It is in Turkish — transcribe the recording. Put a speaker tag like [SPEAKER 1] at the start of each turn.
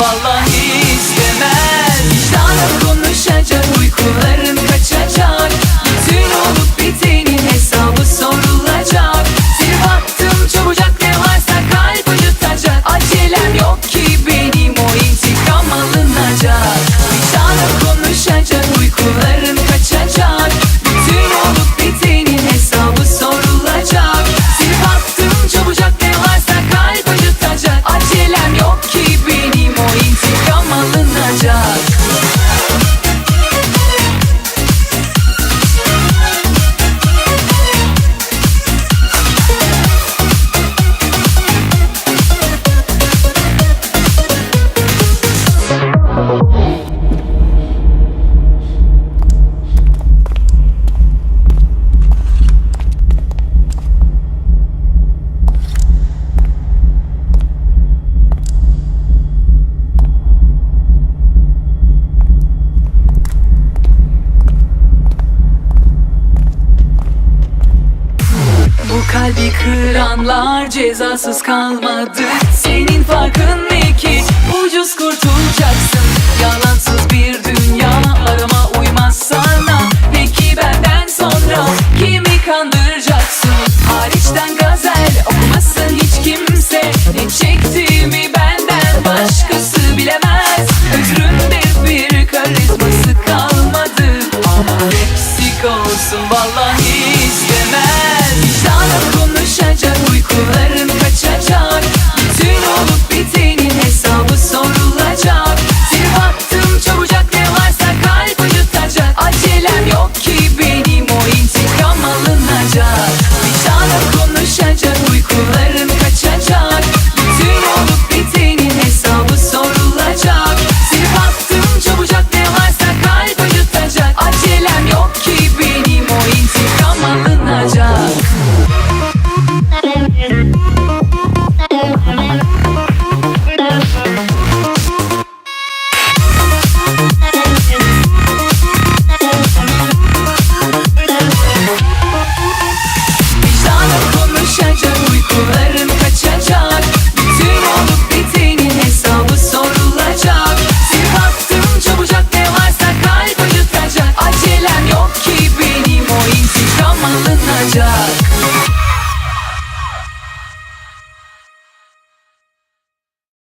[SPEAKER 1] Buffalo. Kalbi kıranlar cezasız kalmadı. Senin farkın ne ki? Ucuz kurtulacaksın. Yalan